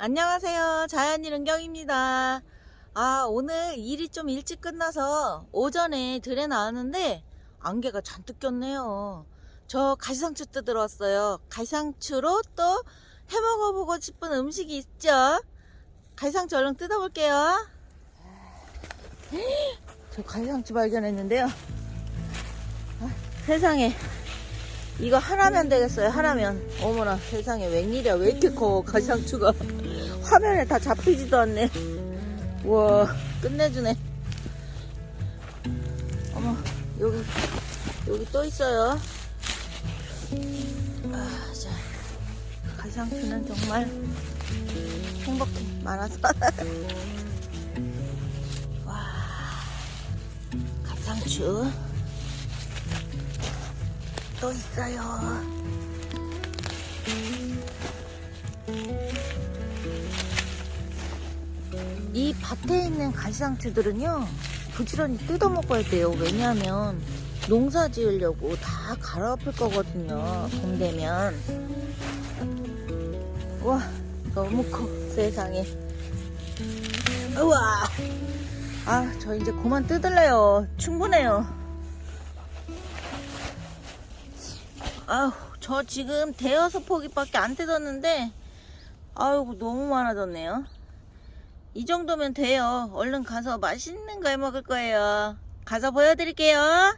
안녕하세요. 자연일 은경입니다. 아, 오늘 일이 좀 일찍 끝나서 오전에 들에 나왔는데 안개가 잔뜩 꼈네요. 저 가시상추 뜯으러 왔어요. 가시상추로 또 해먹어보고 싶은 음식이 있죠? 가시상추 얼른 뜯어볼게요. 저 가시상추 발견했는데요. 아, 세상에. 이거 하나면 되겠어요, 하나면. 어머나, 세상에 웬일이야. 왜 이렇게 커, 가시상추가. 화면에 다 잡히지도 않네. 우와, 끝내주네. 어머, 여기, 여기 또 있어요. 아, 자. 가시상추는 정말 행복해. 많아서. 와, 가시상추. 또 있어요. 이 밭에 있는 가시상추들은요, 부지런히 뜯어 먹어야 돼요. 왜냐하면 농사 지으려고 다 갈아엎을 거거든요. 봄 되면. 와, 너무 커, 세상에. 우와! 아, 저 이제 그만 뜯을래요. 충분해요. 아우, 저 지금 대여섯 포기밖에 안 뜯었는데, 아유, 너무 많아졌네요. 이 정도면 돼요. 얼른 가서 맛있는 거 해 먹을 거예요. 가서 보여드릴게요.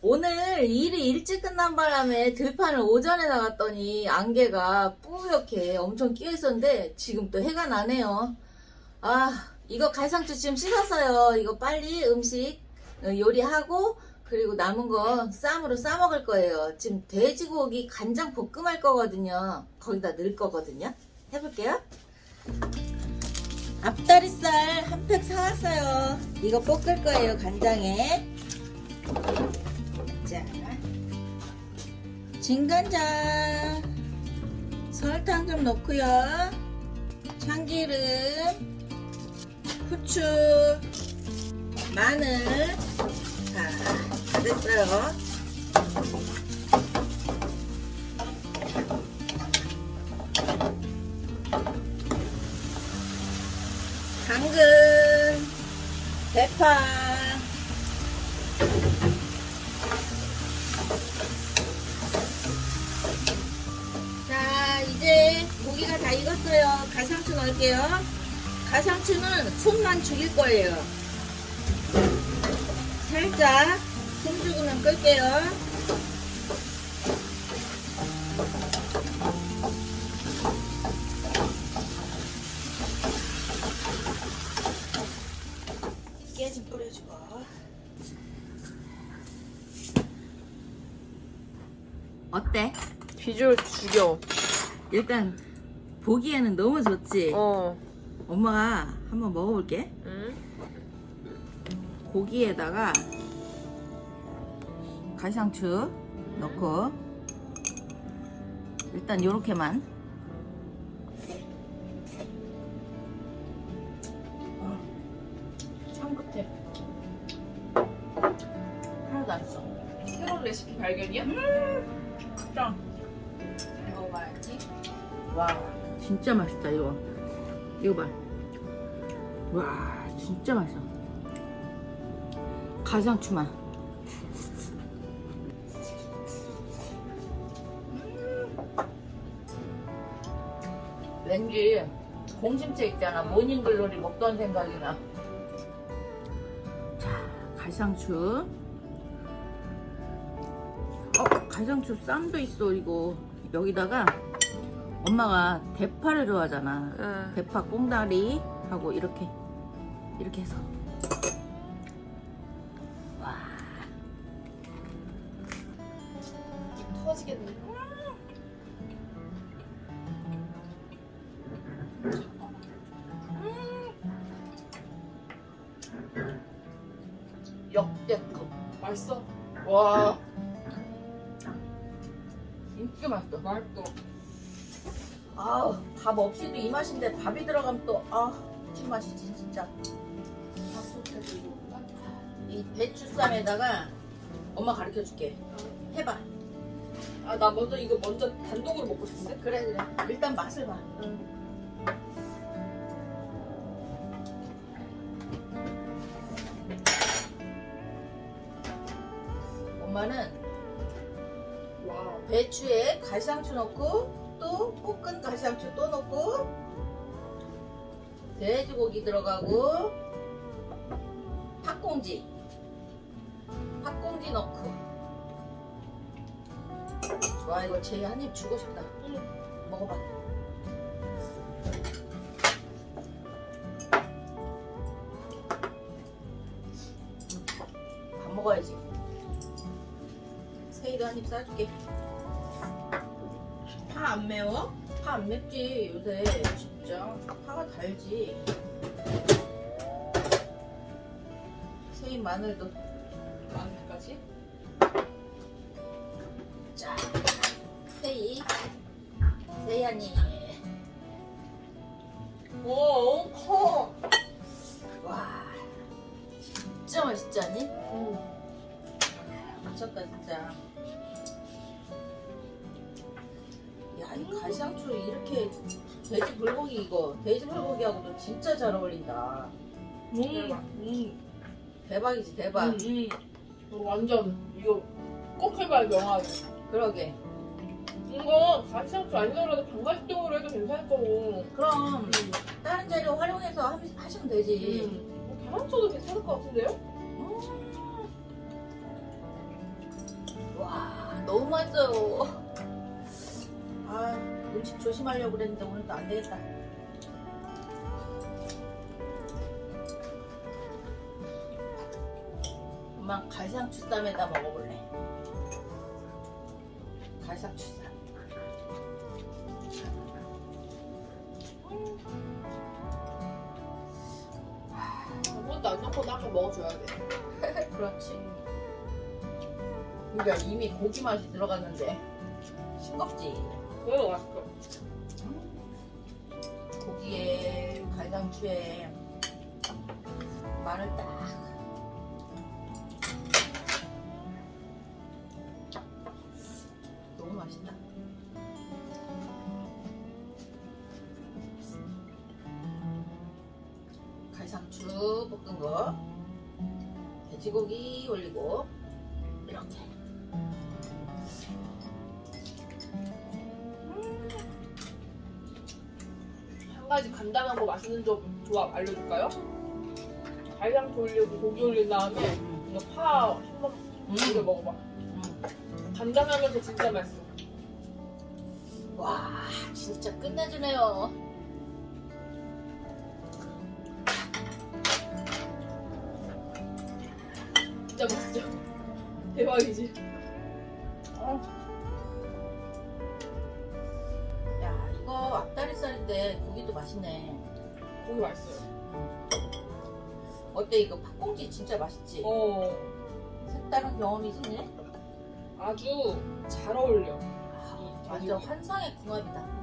오늘 일이 일찍 끝난 바람에 들판을 오전에 나갔더니 안개가 뿌옇게 엄청 끼어 있었는데 지금 또 해가 나네요. 아, 이거 갈상추 지금 씻었어요. 이거 빨리 음식 어, 요리하고 그리고 남은 거 쌈으로 싸 먹을 거예요. 지금 돼지고기 간장 볶음 할 거거든요. 거기다 넣을 거거든요. 해볼게요. 앞다리살 한 팩 사왔어요. 이거 볶을 거예요, 간장에. 자, 진간장, 설탕 좀 넣고요. 참기름, 후추, 마늘. 자, 다 됐어요. 당근, 대파, 자, 이제 고기가 다 익었어요. 가상추 넣을게요. 가상추는 손만 죽일 거예요. 살짝 숨 죽으면 끌게요. 깨지 뿌려주고. 어때? 비주얼 죽여. 일단 보기에는 너무 좋지. 어. 엄마가 한번 먹어볼게. 응? 고기에다가 가시상추 넣고 일단 요렇게만 참 끝에. 하나도 안 써. 새로운 레시피 발견이야? 짱. 잘 먹어봐야지. 와 진짜 맛있다 이거. 이거 봐. 와 진짜 맛있어. 가시상추만. 왠지 공심채 있잖아 모닝글로리 먹던 생각이 나. 자 가시상추. 어 가시상추 쌈도 있어 이거 여기다가 엄마가 대파를 좋아하잖아. 응. 대파 꽁다리 하고 이렇게 이렇게 해서 와 터지겠네. 역대급. 맛있어? 와. 진짜 맛있어. 맛있어. 아우 밥 없이도 이 맛인데 밥이 들어가면 또아 미친 맛이지 진짜. 이 배추쌈에다가 엄마 가르쳐 줄게. 해봐. 아, 나 먼저 이거 먼저 단독으로 먹고 싶은데? 그래 그래. 일단 맛을 봐. 응. 배추에 가시향추 넣고 또 볶은 가시향추 또 넣고 돼지고기 들어가고 팥꽁지. 팥꽁지 넣고. 와 이거 제이 한 입 주고 싶다. 먹어봐. 밥 먹어야지. 세이도 한 입 싸줄게. 파 안 매워? 파 안 맵지 요새 진짜 파가 달지 세이 마늘도 마늘까지? 자 세이 한입 오, 커. 와 진짜 맛있지 않니? 응. 미쳤다 진짜 야이 가시향추 이렇게 돼지 불고기 이거 돼지 불고기하고도 진짜 잘 어울린다 음. 음. 대박이지 대박 음. 음. 이거 완전 이거 꼭 해봐야 명하네. 그러게 이거 가시향추 아니더라도 방가식용으로 해도 괜찮을 거고. 그럼 음. 다른 재료 활용해서 하- 하시면 되지 음. 계란초도 괜찮을 것 같은데요? 음. 와 너무 맛있어요 아 음식 조심하려고 그랬는데 오늘도 안 되겠다. 엄마 갈상추 쌈에다 먹어볼래. 갈상추 쌈. 아무것도 안 넣고 아까 먹어줘야 돼. 그렇지. 그러니까 이미 고기 맛이 들어갔는데. 싱겁지 그래도 맛있어. 고기에 갈상추에 마늘 딱. 너무 맛있다. 갈상추 볶은 거 돼지고기 올리고 가지 간단하고 맛있는 조, 조합 알려줄까요? 갈장 올리고 고기 올린 다음에 이거 파 한번 이거 먹어봐. 음. 간단하면서 진짜 맛있어. 와 진짜 끝내주네요 진짜 맛있죠? 대박이지? 앞다리살인데 고기도 맛있네 고기 맛있어요. 어때 이거 팥꽁지 진짜 맛있지? 어, 색다른 경험이지 네? 아주 잘 어울려. 아, 완전 환상의 궁합이다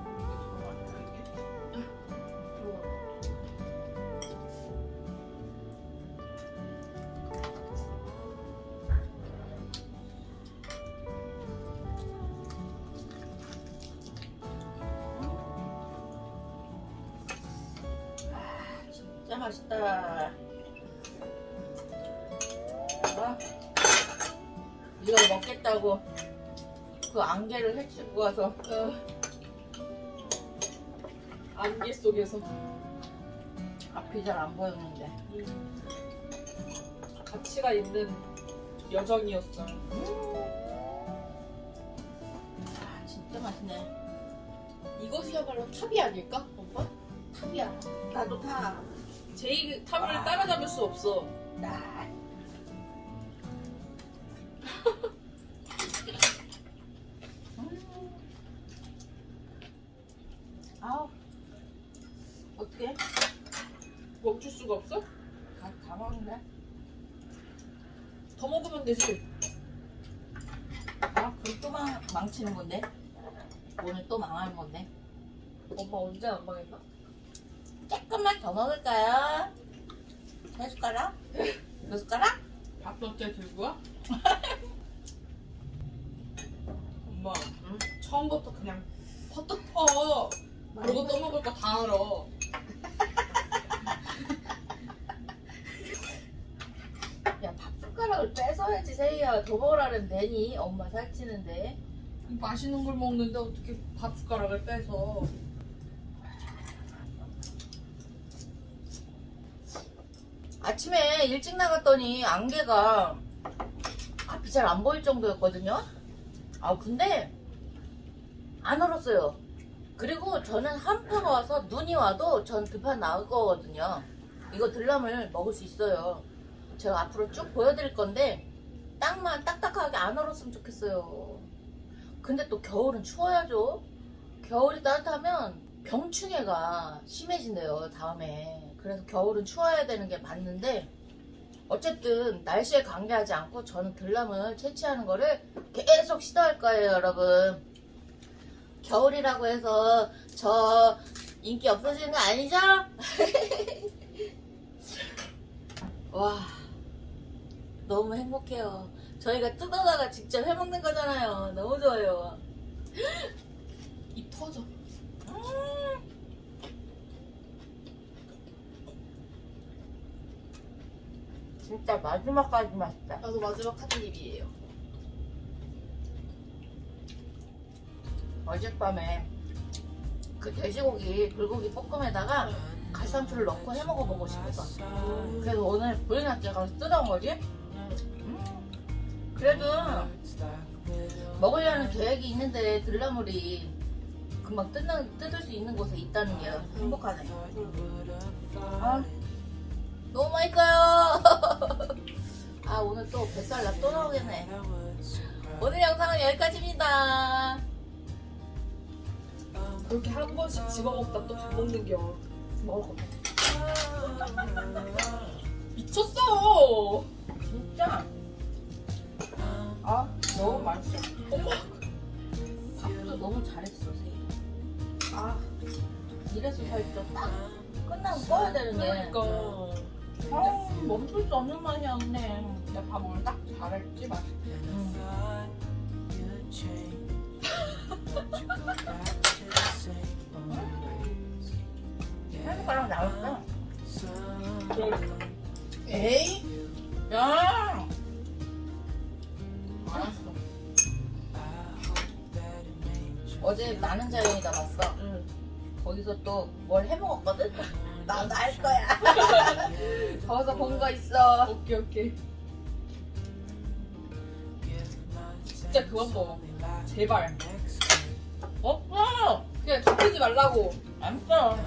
맛있다. 아, 이걸 먹겠다고 그 안개를 헤치고 와서 어. 안개 속에서. 앞이 잘 안 보였는데. 가치가 있는 여정이었어요. 아 진짜 맛있네. 이것이야말로 탑이 아닐까, 엄마? 탑이야. 나도 탑 제이 탑을 와. 따라잡을 수 없어. 나. 음. 아우 어떻게 멈출 수가 없어? 다, 다 먹는데 더 먹으면 되지. 아 그럼 또 망, 망치는 건데 오늘 또 망하는 건데 엄마 언제 안 망했나? 조금만 더 먹을까요? 세 숟가락? 몇 숟가락? 밥솥째 들고 와? 엄마, 응? 처음부터 그냥 퍼뜩 퍼. 그러고 또 먹을 거 다 알아. 야, 밥 숟가락을 뺏어야지 세희야 더 먹으라는 데니 엄마 살찌는데 맛있는 걸 먹는데 어떻게 밥 숟가락을 빼서 아침에 일찍 나갔더니 안개가 앞이 잘 안 보일 정도였거든요. 아 근데 안 얼었어요. 그리고 저는 한파가 와서 눈이 와도 전 드판 나을 거거든요. 이거 들람을 먹을 수 있어요. 제가 앞으로 쭉 보여드릴 건데 땅만 딱딱하게 안 얼었으면 좋겠어요. 근데 또 겨울은 추워야죠. 겨울이 따뜻하면 병충해가 심해진대요 다음에. 그래서 겨울은 추워야 되는 게 맞는데 어쨌든 날씨에 관계하지 않고 저는 들람을 채취하는 거를 계속 시도할 거예요 여러분. 겨울이라고 해서 저 인기 없어지는 거 아니죠? 와 너무 행복해요. 저희가 뜯어다가 직접 해먹는 거잖아요. 너무 좋아요. 입 터져. 진짜 마지막까지 맛있다. 나도 마지막 한 입이에요. 어젯밤에 그 돼지고기 불고기 볶음에다가 갈상추를 넣고 해 먹어 보고 싶었어. 그래서 오늘 부인한테 가서 뜯어온 거지. 음, 그래도 먹으려는 계획이 있는데 들나물이 금방 뜯는, 뜯을 수 있는 곳에 있다는 게 행복하네. 아, 너무 맛있어요. 아 오늘 또 뱃살 나 또 나오겠네. 오늘 영상은 여기까지입니다. 그렇게 한 번씩 집어 먹다 또 밥 먹는 겨. 먹을 거. 미쳤어. 진짜 아 너무 맛있어 어머. 밥도 너무 잘했어 세이 아, 이래서 살쪄 딱 끝나고 꺼야 되는 게 그러니까. 아, 멈출 수 없는 맛이야 근데 내가 밥 오늘 딱 잘했지 맛있게. 음. 한 숟가락 나올까? 그러니까. 에이 야 어제 나는 자연이다 봤어 응. 거기서 또 뭘 해먹었거든? 나도 알 거야 거기서 본 거 있어 오케이 오케이. 진짜 그만 먹어. 제발. 없어 그냥 잡히지 말라고. 안 써.